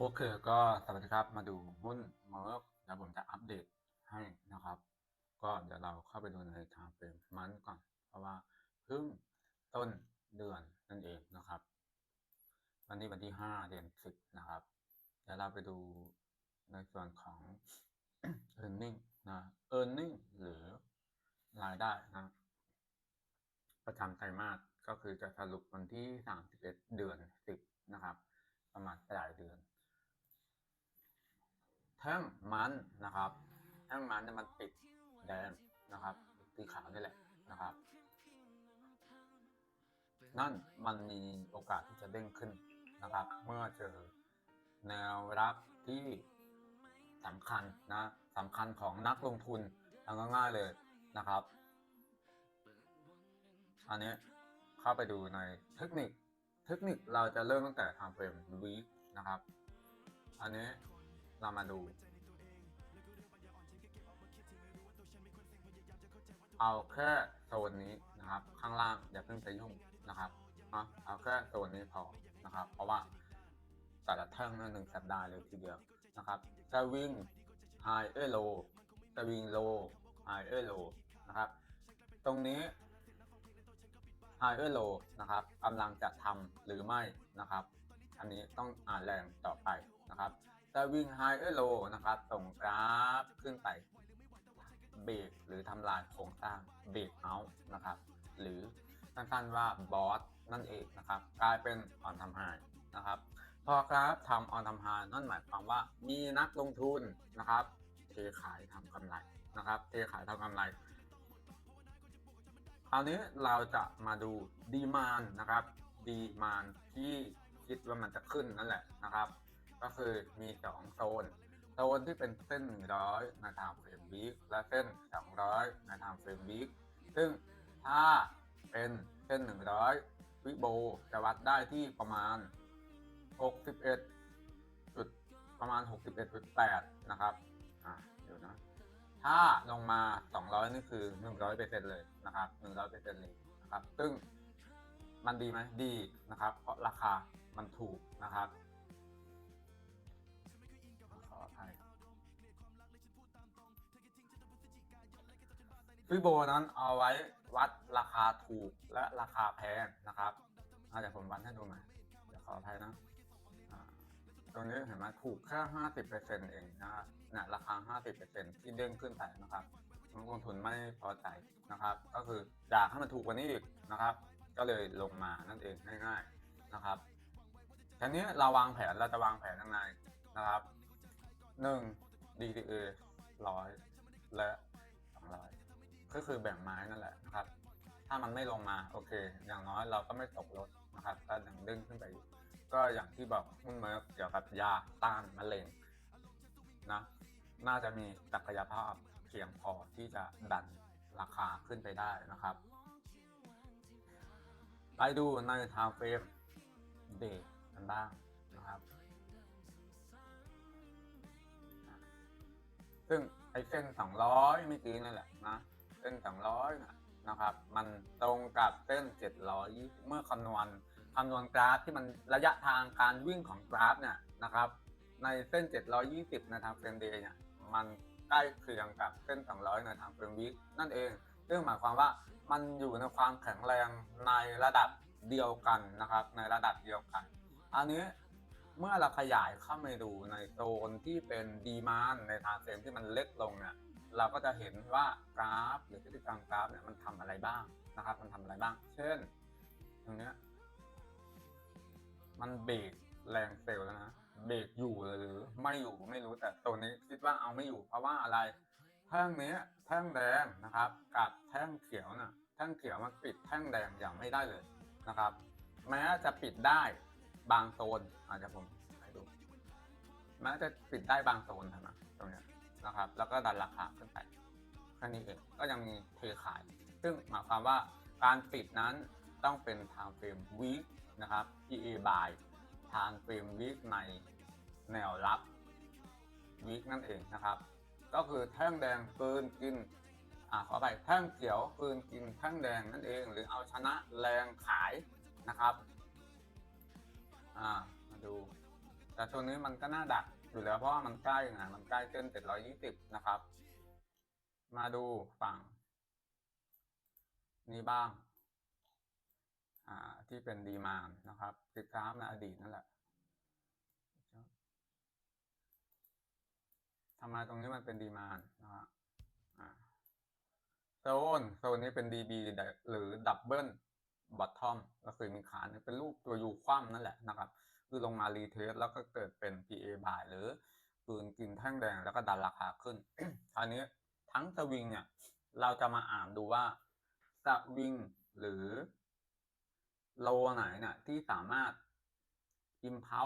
โอเคก็สวัสดีครับมาดูหุ้นเมอร์กเดี๋ยวผมจะอัปเดตให้นะครับ ก็เดี๋ยวเราเข้าไปดูในทางเป็นมันก่อน เพราะว่าเพิ่งต้นเดือนนั่นเองนะครับ วันนี้วันที่ห้าเดือนสิบนะครับ เดี๋ยวเราไปดูในส่วนของ e a r n i n g นะ e a r n i n g หรือรายได้นะ ประจำไตรมาสก็คือจะสรุปวันที่31เดือน10นะครับ ประมาณปลายเดือน แท่งมันนะครับแท่งมันเนี่ยมันปิดแดงนะครับสีขาวนี่แหละนะครับ นั่นมันมีโอกาสที่จะเด้งขึ้นนะครับ เมื่อเจอแนวรับที่สำคัญนะสำคัญของนักลงทุนเอาง่ายๆเลยนะครับ อันนี้เข้าไปดูในเทคนิค เทคนิคเราจะเริ่มตั้งแต่ time frame week นะครับ อันนี้ เรามาดู เอาแค่โซนนี้นะครับ ข้างล่างอย่าเพิ่งไปยุ่งนะครับเอาแค่โซนนี้พอนะครับ เพราะว่าแต่ละแท่งนั่นหนึ่งสัปดาห์เลยทีเดียวนะครับจะวิ่ง high เอ low จะวิ่ง low high เอ low นะครับ ตรงนี้ higher low นะครับกำลังจะทำหรือไม่นะครับ อันนี้ต้องอ่านแรงต่อไปนะครับ จะวิ่ง higher low นะครับ ส่งกราฟขึ้นไปเบรกหรือทำลายโครงสร้างเบรกเอาท์นะครับ หรือสั้นๆว่าบอสนั่นเองนะครับ กลายเป็นออนทำไฮนะครับ พอกราฟทำออนทำไฮนั่นหมายความว่ามีนักลงทุนนะครับ เทขายทำกำไรนะครับ เทขายทำกำไรคราวนี้เราจะมาดูดีมานนะครับดีมานที่คิดว่ามันจะขึ้นนั่นแหละนะครับ ก็คือมี2โซนโซนที่เป็นเส้น100ในทางเฟรมวิกและเส้น200ในทางเฟรมวิกซึ่งถ้าเป็นเส้น100วิโบจะวัดได้ที่ประมาณ 61จุดประมาณ 61.8 นะครับอ่าเดี๋ยวนะถ้าลงมา 200 นี่คือ 100%เลยนะครับ100%เลยนะครับ ซึ่งมันดีไหมดีนะครับ เพราะราคามันถูกนะครับ ฟิโบนั้นเอาไว้วัดราคาถูกและราคาแพงนะครับอะเดี๋ยวผมวัดให้ดูหน่อยเดี๋ยวขออภัยนะอ่าตรงนี้เห็นไหมถูกแค่ห้าสิบเปอร์เซ็นต์เองนะครับเนี่ยราคาห้าสิบเปอร์เซ็นต์ที่เด้งขึ้นไปนะครับนักลงทุนไม่พอใจนะครับ ก็คืออยากให้มันถูกกว่านี้อีกนะครับ ก็เลยลงมานั่นเองง่ายๆนะครับทีนี้เราวางแผนเราจะวางแผนยังไงนะครับหนึ่ง DTA ร้อยและ ก็คือแบ่งไม้นั่นแหละนะครับ ถ้ามันไม่ลงมาโอเค อย่างน้อยเราก็ไม่ตกรถนะครับถ้ายังดึงขึ้นไปอยู่ก็อย่างที่บอกหุ้นเมอร์กเกี่ยวกับยาต้านมะเร็งนะน่าจะมีศักยภาพเพียงพอที่จะดันราคาขึ้นไปได้นะครับ ไปดูในไทม์เฟรมเดย์กันบ้างนะครับซึ่งไอเส้น 200เมื่อกี้นั่นแหละนะ ส้น 200นะนะครับ มันตรงกับเส้น720เมื่อคำนวณคำนวณกราฟที่มันระยะทางการวิ่งของกราฟเนี่ยนะครับ ในเส้น 720 ในทางเฟรมเดย์เนี่ยมันใกล้เคียงกับเส้น 200 ในทางเฟรมวิกนั่นเองซึ่งหมายความว่ามันอยู่ในความแข็งแรงในระดับเดียวกันนะครับ ในระดับเดียวกัน อันนี้เมื่อเราขยายเข้าไปดูในโซนที่เป็นดีมานในทางเฟรมที่มันเล็กลงเนี่ย เราก็จะเห็นว่ากราฟหรือพฤติกรรมกราฟเนี่ยมันทำอะไรบ้างนะครับ มันทำอะไรบ้าง เช่นตรงเนี้ยมันเบรกแรงเซลล์แล้วนะเบรกอยู่หรือไม่อยู่ไม่รู้แต่ตัวนี้คิดว่าเอาไม่อยู่ เพราะว่าอะไรแท่งนี้แท่งแดงนะครับ กับแท่งเขียวน่ะแท่งเขียวมันปิดแท่งแดงอย่างไม่ได้เลยนะครับ แม้จะปิดได้บางโซนอาจจะผมให้ดูแม้จะปิดได้บางโซนเท่านะตรงเนี้ย นะครับ แล้วก็ดันราคาขึ้นไปแค่นี้เองก็ยังมีเทขาย ซึ่งหมายความว่าการปิดนั้นต้องเป็น time frame week นะครับ EA buy time frame week ในแนวรับ week นั่นเองนะครับ ก็คือแท่งแดงปืนกินอ่าขอไปแท่งเขียวปืนกินแท่งแดงนั่นเอง หรือเอาชนะแรงขายนะครับอ่ามาดู แต่ตัวนี้มันก็น่าดัก อยู่แล้วเพราะว่ามันใกล้ไงมันใกล้เส้น720นะครับ มาดูฝั่ง นี้บ้าง อ่า ที่เป็นดีมานนะครับติดกราฟในอดีตนั่นแหละทำไมตรงนี้มันเป็นดีมานนะฮะโซนโซนนี้เป็น DB หรือดับเบิลบอททอมก็คือมีขาเป็นรูปตัวยูคว่ำนั่นแหละนะครับ คือลงมารีเทสแล้วก็เกิดเป็น PA บ่ายหรือปืนกินแท่งแดงแล้วก็ดันราคาขึ้นคราวนี้ทั้งสวิงเนี่ย เราจะมาอ่านดูว่าสวิงหรือโลไหนเนี่ยที่สามารถอิมเพา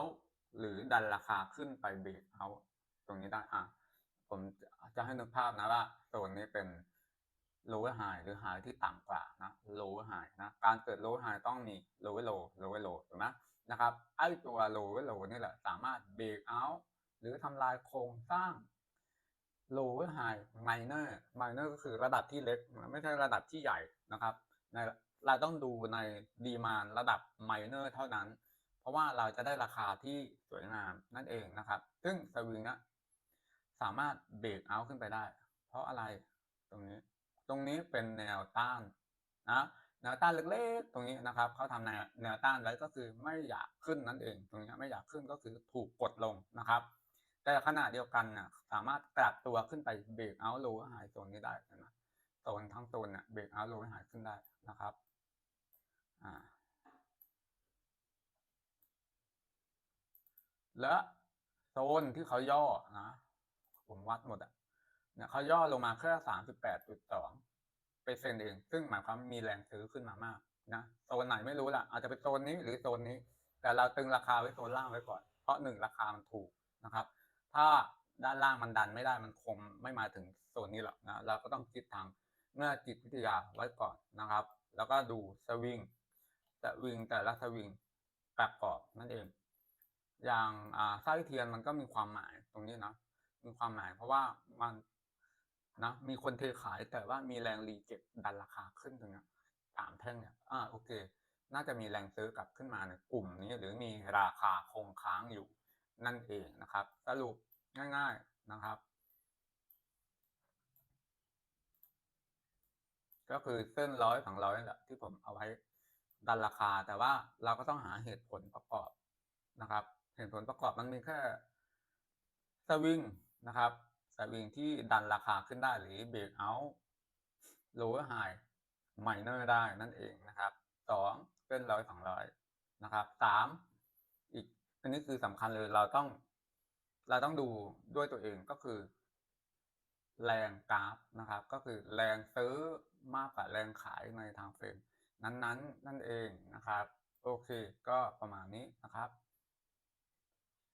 หรือดันราคาขึ้นไปเบรกเอาตรงนี้ได้อะผมจะให้นึกภาพนะว่าโซนนี้เป็น lower high หรือ high ที่ต่ำกว่านะ lower high นะ การเกิด lower high ต้องมี lower low lower low ถูกไหม นะครับไอ้ตัว lower low นี่แหละสามารถ break out หรือทำลายโครงสร้าง lower high minor minor ก็คือระดับที่เล็ก ไม่ใช่ระดับที่ใหญ่นะครับในเราต้องดูในดีมานระดับ minor เท่านั้น เพราะว่าเราจะได้ราคาที่สวยงามนั่นเองนะครับ ซึ่งสวิงนะสามารถเบรกเอาขึ้นไปได้ เพราะอะไรตรงนี้ ตรงนี้เป็นแนวต้านนะ แนวต้านเล็กๆ ตรงนี้นะครับเขาทำแนวแนวต้านไว้ก็คือไม่อยากขึ้นนั่นเอง ตรงนี้ไม่อยากขึ้นก็คือถูกกดลงนะครับ แต่ขณะเดียวกันนะสามารถกลับตัวขึ้นไปเบรกเอาโลหายโซนนี้ได้นะโซนทั้งโซนเนี่ยเบรกเอาโลหายขึ้นได้นะครับอ่าและโซนที่เขาย่อนะผมวัดหมดอะเนี่ยเขาย่อลงมาแค่สามสิบแปดจุดสอง เปเซ็นเอง ซึ่งหมายความมีแรงซื้อขึ้นมามากนะโซนไหนไม่รู้ล่ะ อาจจะเป็นโซนนี้หรือโซนนี้ แต่เราตึงราคาไว้โซนล่างไว้ก่อน เพราะหนึ่งราคามันถูกนะครับ ถ้าด้านล่างมันดันไม่ได้มันคงไม่มาถึงโซนนี้หรอกนะเราก็ต้องคิดทางเมื่อจิตวิทยาไว้ก่อนนะครับ แล้วก็ดูสวิงสวิงแต่ละสวิงประกอบนั่นเอง อย่างอ่าไส้เทียนมันก็มีความหมายตรงนี้นะมีความหมายเพราะว่ามัน นะมีคนเทขายแต่ว่ามีแรงรีเก็บดันราคาขึ้นตรงนี้สามแท่งเนี่ยอ่าโอเค น่าจะมีแรงซื้อกลับขึ้นมาในกลุ่มนี้ หรือมีราคาคงค้างอยู่นั่นเองนะครับ สรุปง่ายๆนะครับ ก็คือเส้นร้อยสองร้อยแหละที่ผมเอาไว้ดันราคา แต่ว่าเราก็ต้องหาเหตุผลประกอบนะครับ เหตุผลประกอบมันมีแค่สวิงนะครับ สวิงที่ดันราคาขึ้นได้หรือเบรกเอาท์โลเวอร์ไฮไมเนอร์ได้นั่นเองนะครับสองเส้นร้อยสองร้อยนะครับสามอีกอันนี้คือสำคัญเลยเราต้อง เราต้องดูด้วยตัวเองก็คือ แรงกราฟนะครับ ก็คือแรงซื้อมากกว่าแรงขายในทางเฟรมนั้นๆ นั่นเองนะครับ โอเค ก็ประมาณนี้นะครับ